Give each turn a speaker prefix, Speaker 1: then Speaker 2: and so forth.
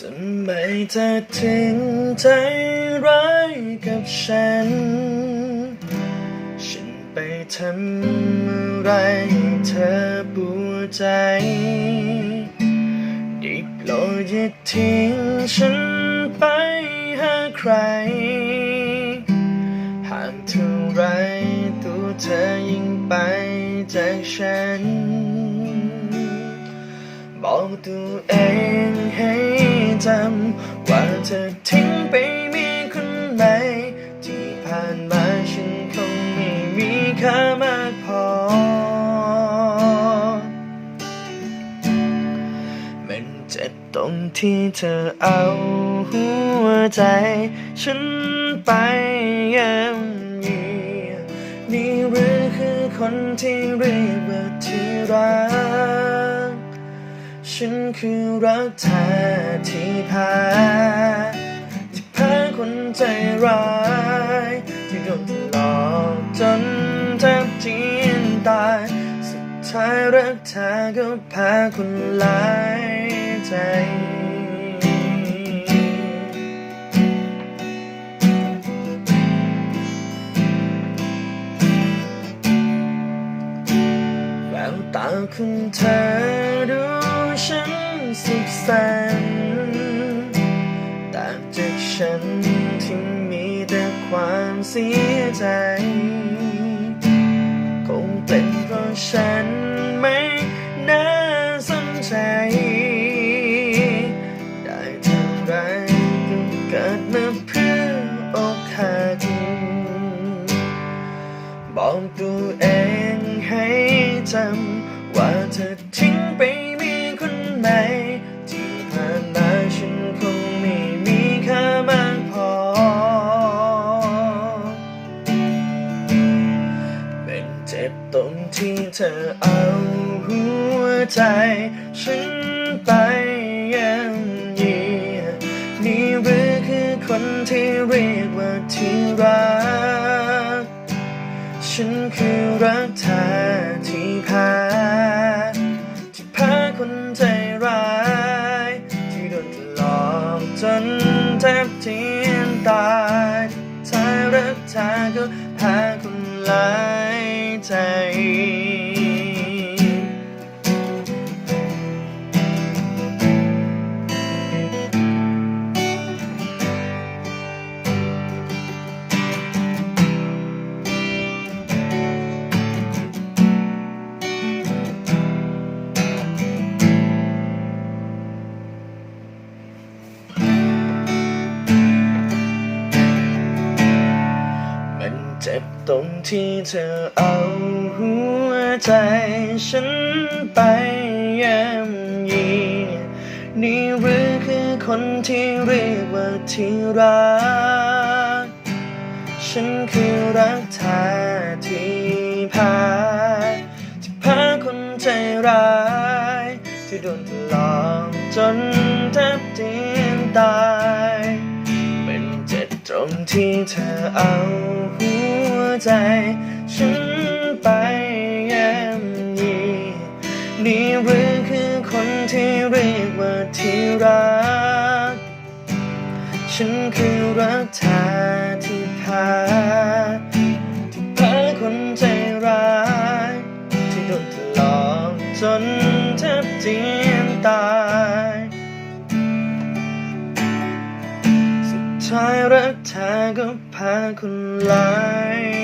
Speaker 1: ทำไมเธอถึงใจร้ายกับฉัน ฉันไปทำอะไรเธอปวดใจได้โปรดอย่าทิ้งฉันไปหาใครห่างเท่าไรตัวเธอยิ่งไปจากฉัน บอกตัวเองให้จำว่าเธอทิ้งไปมีคนใหม่ที่ผ่านมาฉันคงไม่มีค่ามากพอ มันเจ็บตรงที่เธอเอาหัวใจ ฉันไปย่ำยีนี่หรือคือคนที่เรียกว่าที่รัก ฉันคือรักแท้ที่แพ้ที่แพ้คนใจร้าย ที่โดนหลอกจนแทบจีนตาย สุดท้ายรักแท้ก็แพ้คนหลายใจแววตาของเธอดู สุขสันต์ต่างจากฉันที่มีแต่ความเสียใจ คงเป็นเพราะฉันไม่น่าสนใจ ได้เท่าไรก็เกิดมาเพื่ออกหักบอกตัวเองให้จำว่าเธอทิ้งไป ที่เธอเอาหัวใจ ฉันไปย่ำยีนี่หรือคือคนที่เรียกว่าที่รัก ฉันคือรักแท้ที่แพ้ที่แพ้คนใจร้าย ที่โดนหลอกจนแทบเจียนตายท้ายรักแท้ก็แพ้ เจ็บตรงที่เธอเอาหัวใจฉันไปย่ำยีนี่หรือคือคนที่เรียกว่าที่รัก ฉันคือรักแท้ที่แพ้ที่แพ้คนใจร้าย ที่โดนหลอกจนแทบเจียนตาย เป็นเจ็บตรงที่เธอเอาหัว ใจ ฉันไปย่ำยีนี่หรือคือคนที่เรียกว่าที่รัก ฉันคือรักแท้ที่พ้ที่พ้คนใจร้าย ที่โดนหลอกจนแทบเจียนตายสุดท้ายรักแท้ก็พ้คนหลาย